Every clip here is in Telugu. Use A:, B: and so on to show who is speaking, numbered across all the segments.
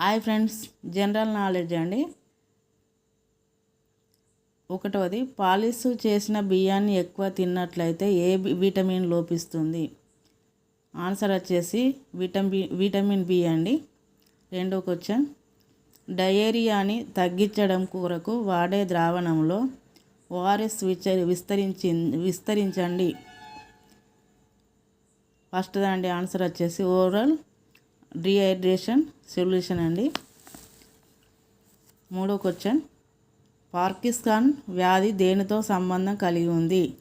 A: హాయ్ ఫ్రెండ్స్ జనరల్ నాలెడ్జ్ అండి. ఒకటవది పాలిష్ చేసిన బియ్యాన్ని ఎక్కువ తిన్నట్లయితే ఏ విటమిన్ లోపిస్తుంది? ఆన్సర్ వచ్చేసి విటమిన్ విటమిన్ బి అండి. రెండో క్వశ్చన్ డయేరియాని తగ్గించడం కొరకు వాడే ద్రావణంలో ఓఆర్ఎస్ విచ విస్తరించి విస్తరించండి. ఫస్ట్ దాండి ఆన్సర్ వచ్చేసి ఓరల్ డిహైడ్రేషన్ సొల్యూషన్ అండి. మూడో క్వశ్చన్. పార్కిస్కాన్ వ్యాధి దేనితో సంబంధం కలిగి ఉంది?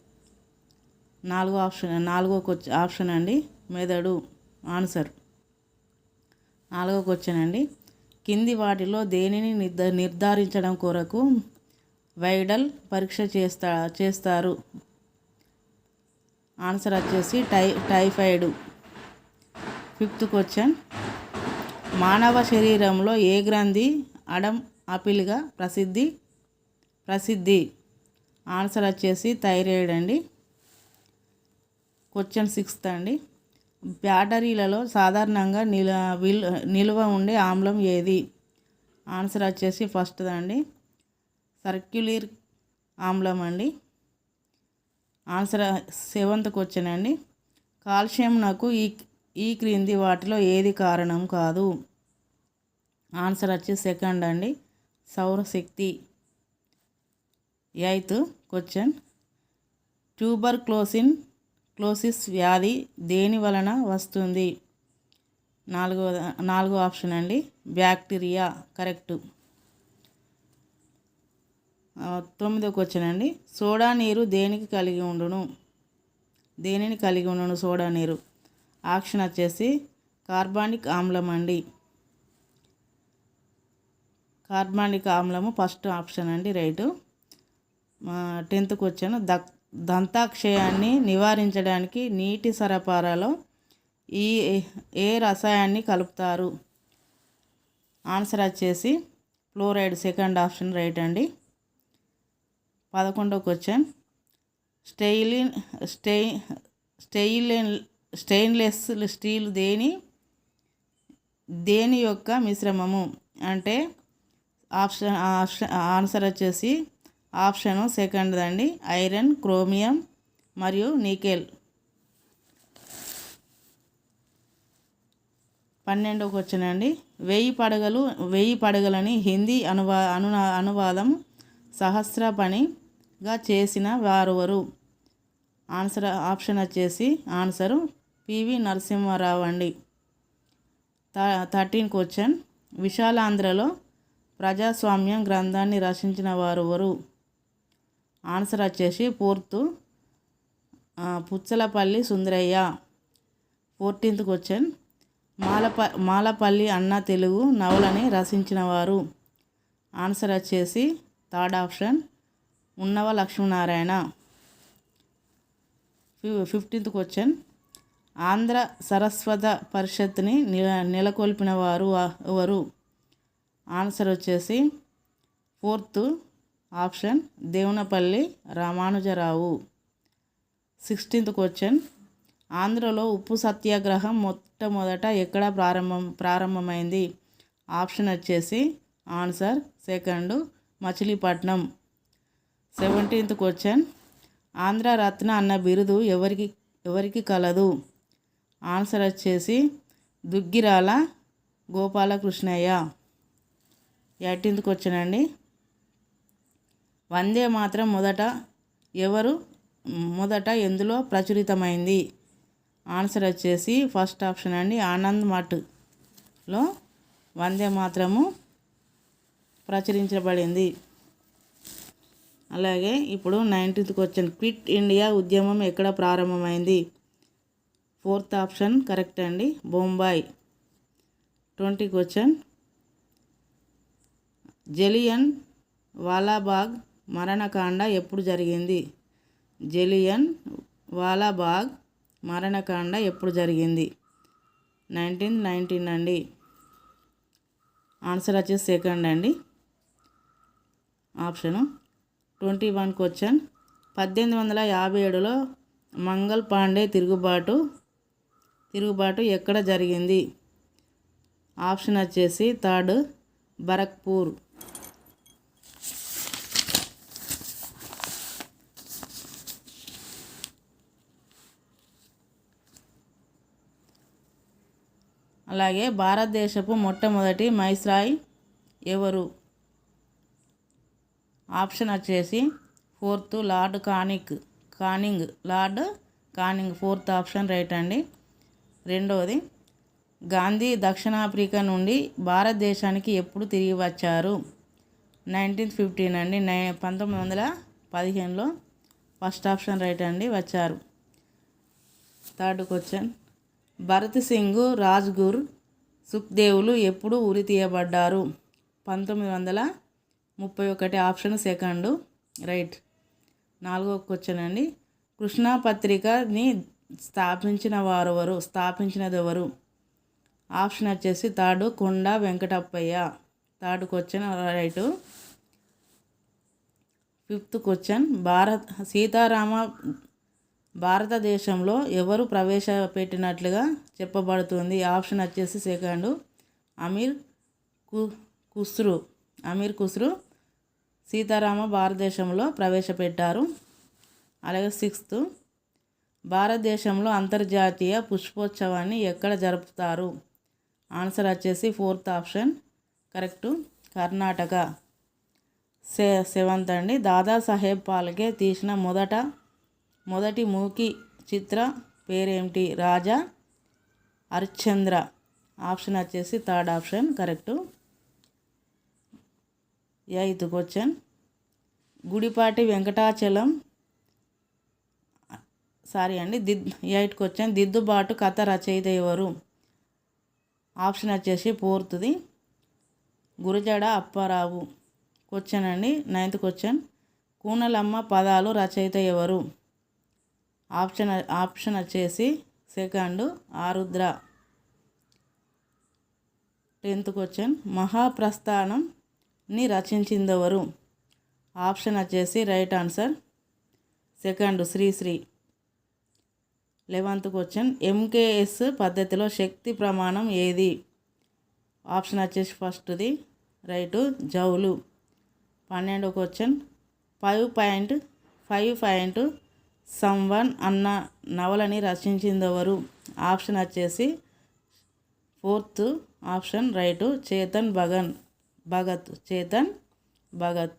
A: నాలుగో ఆప్షన్ నాలుగో క్వశ్చన్ ఆప్షన్ అండి. మెదడు ఆన్సర్. నాలుగో క్వశ్చన్ అండి. కింది వాటిలో దేనిని నిర్ధ నిర్ధారించడం కొరకు వైడల్ పరీక్ష చేస్తా చేస్తారు? ఆన్సర్ వచ్చేసి టై టైఫాయిడ్. Fifth question. మానవ శరీరంలో ఏ గ్రంథి అడం ఆపిల్గా ప్రసిద్ధి? ప్రసిద్ధి. ఆన్సర్ వచ్చేసి థైరాయిడ్ అండి. క్వశ్చన్ సిక్స్త్ అండి. బ్యాటరీలలో సాధారణంగా నిల విల్ నిల్వ ఉండే ఆమ్లం ఏది? ఆన్సర్ వచ్చేసి ఫస్ట్ అండి సర్క్యులర్ ఆమ్లం అండి. ఆన్సర్ సెవెంత్ క్వశ్చన్ అండి. కాల్షియం నాకు ఈ ఈ క్రింది వాటిలో ఏది కారణం కాదు? ఆన్సర్ వచ్చి సెకండ్ అండి. సౌరశక్తి ఎయిత్ క్వశ్చన్. ట్యూబర్ క్లోసిన్ క్లోసిస్ వ్యాధి దేని వలన వస్తుంది? నాలుగో నాలుగో ఆప్షన్ అండి. Bacteria correct. తొమ్మిదో క్వశ్చన్ అండి. సోడా నీరు దేనికి కలిగి ఉండును? దేనిని కలిగి ఉండును సోడా నీరు? ఆక్షన్ వచ్చేసి కార్బానిక్ ఆమ్లం అండి. కార్బానిక్ ఆమ్లము ఫస్ట్ ఆప్షన్ అండి రైటు. టెన్త్ వచ్చాను ద దంతాక్షయాన్ని నివారించడానికి నీటి సరఫరాలో ఈ ఏ రసాయనాన్ని కలుపుతారు? ఆన్సర్ వచ్చేసి ఫ్లోరైడ్ సెకండ్ ఆప్షన్ రైట్ అండి. పదకొండో క్వశ్చన్ స్టెయిలిన్ స్టెయి స్టెయిలిన్ స్టెయిన్లెస్ స్టీల్ దేని దేని యొక్క మిశ్రమము అంటే ఆప్షన్ ఆప్షన్ ఆన్సర్ వచ్చేసి ఆప్షను సెకండ్ అండి. ఐరన్ క్రోమియం మరియు నికెల్. పన్నెండవ క్వశ్చన్ అండి. వెయ్యి పడగలు వెయ్యి పడగలని హిందీ అనువా అను అనువాదం సహస్ర పనిగా చేసిన వారెవరు ఆన్సర్ ఆప్షన్ వచ్చేసి ఆన్సరు పివి నరసింహారావు అండి. Thirteen question. విశాలాంధ్రలో ప్రజాస్వామ్యం గ్రంథాన్ని రచించిన వారు ఎవరు? ఆన్సర్ వచ్చేసి fourth Puchalapalli Sundarayya. Fourteenth question. మాలప Malapalli అన్న తెలుగు నవలని రచించిన వారు? ఆన్సర్ వచ్చేసి third option. Unnava Lakshminarayana. Fifteenth question Andhra Saraswata పరిషత్ని నిల నెలకొల్పిన వారు ఎవరు? ఆన్సర్ వచ్చేసి fourth option Devulapalli Ramanuja Rao. Sixteenth question ఆంధ్రలో ఉప్పు సత్యాగ్రహం మొట్టమొదట ఎక్కడ ప్రారంభం ప్రారంభమైంది? ఆప్షన్ వచ్చేసి answer second Machilipatnam. Seventeenth question Andhra Ratna అన్న బిరుదు ఎవరికి ఎవరికి కలదు? ఆన్సర్ వచ్చేసి దుగ్గిరాల గోపాలకృష్ణయ్య. ఎయిటీన్త్ క్వశ్చన్ అండి. వందే మాత్రం మొదట ఎవరు మొదట ఎందులో ప్రచురితమైంది? ఆన్సర్ వచ్చేసి ఫస్ట్ ఆప్షన్ అండి ఆనంద్ మఠ్లో వందే మాత్రము ప్రచురించబడింది. అలాగే ఇప్పుడు నైన్టీన్త్ క్వశ్చన్ క్విట్ ఇండియా ఉద్యమం ఎక్కడ ప్రారంభమైంది? ఫోర్త్ ఆప్షన్ కరెక్ట్ అండి బొంబాయి. Twenty question. జలియన్ వాలాబాగ్ మరణకాండ ఎప్పుడు జరిగింది? జలియన్ వాలాబాగ్ మరణకాండ ఎప్పుడు జరిగింది? నైన్టీన్ నైన్టీన్ అండి. ఆన్సర్ వచ్చేసి సెకండ్ అండి. Option twenty one question. పద్దెనిమిది వందల యాభై ఏడులో మంగల్ పాండే తిరుగుబాటు తిరుగుబాటు ఎక్కడ జరిగింది? ఆప్షన్ వచ్చేసి థర్డ్ బరక్పూర్ అలాగే భారతదేశపు మొట్టమొదటి మైస్రాయ్ ఎవరు? ఆప్షన్ వచ్చేసి fourth lord కానిక్ Canning lord Canning fourth option right అండి. రెండవది గాంధీ దక్షిణాఫ్రికా నుండి భారతదేశానికి ఎప్పుడు తిరిగి వచ్చారు? నైన్టీన్ ఫిఫ్టీన్ అండి. నై పంతొమ్మిది వందల పదిహేనులో ఫస్ట్ ఆప్షన్ రైట్ అండి వచ్చారు. థర్డ్ క్వశ్చన్ భరత్ సింగ్ రాజ్గుర్ సుఖ్దేవులు ఎప్పుడు ఉరి తీయబడ్డారు? పంతొమ్మిది వందల ముప్పై ఒకటి ఆప్షన్ సెకండ్. రైట్. నాలుగో క్వశ్చన్ అండి. కృష్ణా పత్రికని స్థాపించిన వారు ఎవరు? స్థాపించినది ఎవరు? ఆప్షన్ వచ్చేసి third Konda Venkatappayya. Third question right. Fifth question Bharat Sitarama భారతదేశంలో ఎవరు ప్రవేశపెట్టినట్లుగా చెప్పబడుతుంది? ఆప్షన్ వచ్చేసి సెకండ్. అమీర్కు కుస్రు. అమీర్ కుస్రు సీతారామ భారతదేశంలో ప్రవేశపెట్టారు. అలాగే సిక్స్త్ భారతదేశంలో అంతర్జాతీయ పుష్పోత్సవాన్ని ఎక్కడ జరుపుతారు? ఆన్సర్ వచ్చేసి ఫోర్త్ ఆప్షన్ కరెక్టు కర్ణాటక. సె సెవెంత్ అండి. దాదాసాహెబ్ పాల్కే తీసిన మొదట మొదటి మూకి చిత్ర పేరేమిటి? రాజా హరిశ్చంద్ర ఆప్షన్ వచ్చేసి third option correct. Eighth question Gudipati Venkatachalam. Sorry అండి దిద్ ఎయిట్ క్వశ్చన్ దిద్దుబాటు కథ రచయిత ఎవరు? ఆప్షన్ వచ్చేసి ఫోర్త్ది గురజాడ అప్పారావు. క్వశ్చన్ అండి నైన్త్ క్వశ్చన్ కూనలమ్మ పదాలు రచయిత ఎవరు? ఆప్షన్ ఆప్షన్ వచ్చేసి సెకండ్ ఆరుద్ర. టెన్త్ క్వశ్చన్ ని రచించిందెవరు? ఆప్షన్ వచ్చేసి right answer second Sri Sri. Eleventh question MKS పద్ధతిలో శక్తి ప్రమాణం ఏది? ఆప్షన్ వచ్చేసి ఫస్ట్ది రైటు జౌలు. పన్నెండో question five point five point someone అన్న నవలని రచించిందెవరు? ఆప్షన్ వచ్చేసి fourth option right Chetan Bhagat. Bhagat Chetan Bhagat.